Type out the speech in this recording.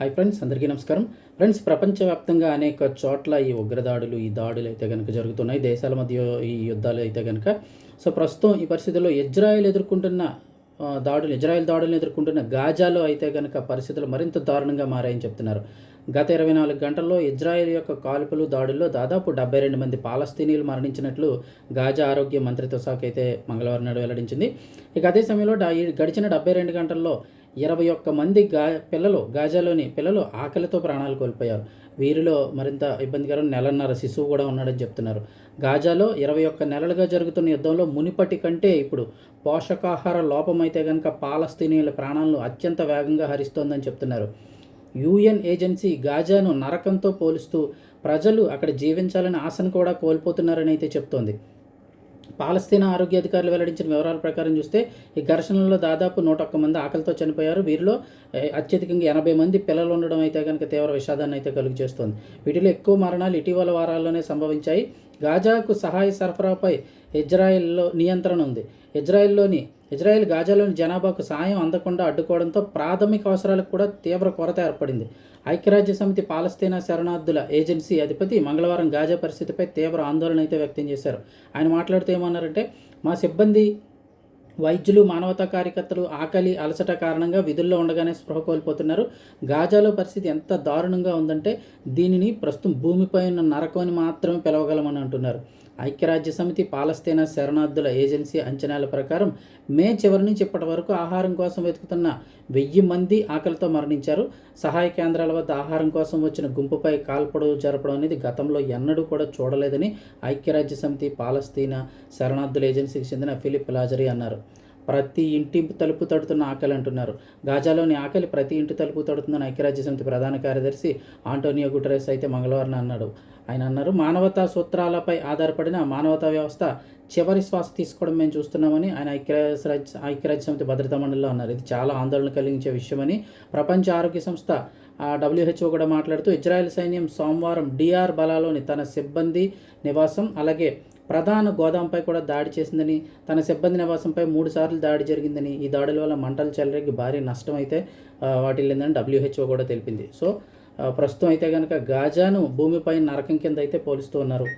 Hi friends అందరికీ నమస్కారం. Friends ప్రపంచవ్యాప్తంగా అనేక చోట్ల ఈ ఉగ్రదాడులు ఈ దాడులు అయితే కనుక జరుగుతున్నాయి. దేశాల మధ్య ఈ యుద్ధాలు అయితే కనుక సో ప్రస్తుతం ఈ పరిస్థితుల్లో ఇజ్రాయెల్ ఎదుర్కొంటున్న దాడులు ఇజ్రాయెల్ దాడులను ఎదుర్కొంటున్న గాజాలో అయితే కనుక పరిస్థితులు మరింత దారుణంగా మారాయని చెప్తున్నారు. గత ఇరవై నాలుగు గంటల్లో ఇజ్రాయెల్ యొక్క కాల్పులు దాడుల్లో దాదాపు డెబ్బై రెండు మంది పాలస్తీనీలు మరణించినట్లు గాజా ఆరోగ్య మంత్రిత్వ శాఖ అయితే మంగళవారం నాడు వెల్లడించింది. ఇక అదే సమయంలో గడిచిన డెబ్బై రెండు గంటల్లో ఇరవై ఒక్క మంది గా పిల్లలు గాజాలోని పిల్లలు ఆకలితో ప్రాణాలు కోల్పోయారు. వీరిలో మరింత ఇబ్బందికరం నెలన్నర శిశువు కూడా ఉన్నాడని చెప్తున్నారు. గాజాలో ఇరవై ఒక్క నెలలుగా జరుగుతున్న యుద్ధంలో మునిపటి కంటే ఇప్పుడు పోషకాహార లోపమైతే అయితే కనుక పాలస్తీనీయుల ప్రాణాలను అత్యంత వేగంగా హరిస్తోందని చెప్తున్నారు. యుఎన్ ఏజెన్సీ గాజాను నరకంతో పోలుస్తూ ప్రజలు అక్కడ జీవించాలని ఆశను కూడా కోల్పోతున్నారని అయితే చెప్తోంది. పాలస్తీనా ఆరోగ్య అధికారులు వెల్లడించిన వివరాల ప్రకారం చూస్తే ఈ ఘర్షణలో దాదాపు నూట ఒక్క మంది ఆకలితో చనిపోయారు. వీరిలో అత్యధికంగా ఎనభై మంది పిల్లలు ఉండడం అయితే కనుక తీవ్ర విషాదాన్ని అయితే కలుగు చేస్తోంది. వీటిలో ఎక్కువ మరణాలు ఇటీవల వారాల్లోనే సంభవించాయి. గాజాకు సహాయ సరఫరాపై ఇజ్రాయెల్లో నియంత్రణ ఉంది. ఇజ్రాయెల్లోని ఇజ్రాయెల్ గాజాలోని జనాభాకు సాయం అందకుండా అడ్డుకోవడంతో ప్రాథమిక అవసరాలకు కూడా తీవ్ర కొరత ఏర్పడింది. ఐక్యరాజ్య సమితి పాలస్తీనా శరణార్థుల ఏజెన్సీ అధిపతి మంగళవారం గాజా పరిస్థితిపై తీవ్ర ఆందోళన అయితే వ్యక్తం చేశారు. ఆయన మాట్లాడుతూ ఏమన్నారంటే మా సిబ్బంది వైద్యులు మానవతా కార్యకర్తలు ఆకలి అలసట కారణంగా విధుల్లో ఉండగానే స్పృహ కోల్పోతున్నారు. గాజాలో పరిస్థితి ఎంత దారుణంగా ఉందంటే దీనిని ప్రస్తుతం భూమిపై ఉన్న నరకం అని మాత్రమే పిలవగలమని అంటున్నారు. ఐక్యరాజ్య సమితి పాలస్తీనా శరణార్థుల ఏజెన్సీ అంచనాల ప్రకారం మే చివరి నుంచి ఇప్పటి వరకు ఆహారం కోసం వెతుకుతున్న వెయ్యి మంది ఆకలితో మరణించారు. సహాయ కేంద్రాల వద్ద ఆహారం కోసం వచ్చిన గుంపుపై కాల్పడు జరపడం అనేది గతంలో ఎన్నడూ కూడా చూడలేదని ఐక్యరాజ్య సమితి పాలస్తీనా శరణార్థుల ఏజెన్సీకి చెందిన ఫిలిప్ లాజరీ అన్నారు. ప్రతి ఇంటి తలుపు తడుతున్న ఆకలి అంటున్నారు. గాజాలోని ఆకలి ప్రతి ఇంటి తలుపు తడుతుందని ఐక్యరాజ్య సమితి ప్రధాన కార్యదర్శి ఆంటోనియో గుటరెస్ అయితే మంగళవారం అన్నాడు. ఆయన అన్నారు మానవతా సూత్రాలపై ఆధారపడిన మానవతా వ్యవస్థ చివరి శ్వాస తీసుకోవడం మేము చూస్తున్నామని ఆయన ఐక్యరాజ్య ఐక్యరాజ్య సమితి భద్రతా మండలిలో అన్నారు. ఇది చాలా ఆందోళన కలిగించే విషయమని ప్రపంచ ఆరోగ్య సంస్థ డబ్ల్యూహెచ్ఓ కూడా మాట్లాడుతూ ఇజ్రాయెల్ సైన్యం సోమవారం డిఆర్ బలాలోని తన సిబ్బంది నివాసం అలాగే ప్రధాన గోదాంపై కూడా దాడి చేసిందని తన సిబ్బంది నివాసంపై మూడు సార్లు దాడి జరిగిందని ఈ దాడుల వల్ల మంటలు చెలరేగి భారీ నష్టం అయితే వాటిల్లిందని డబ్ల్యూహెచ్ఓ కూడా తెలిపింది. సో ప్రస్తుతం అయితే కనుక గాజాను భూమిపై నరకం కింద అయితే పోలుస్తూ ఉన్నారు.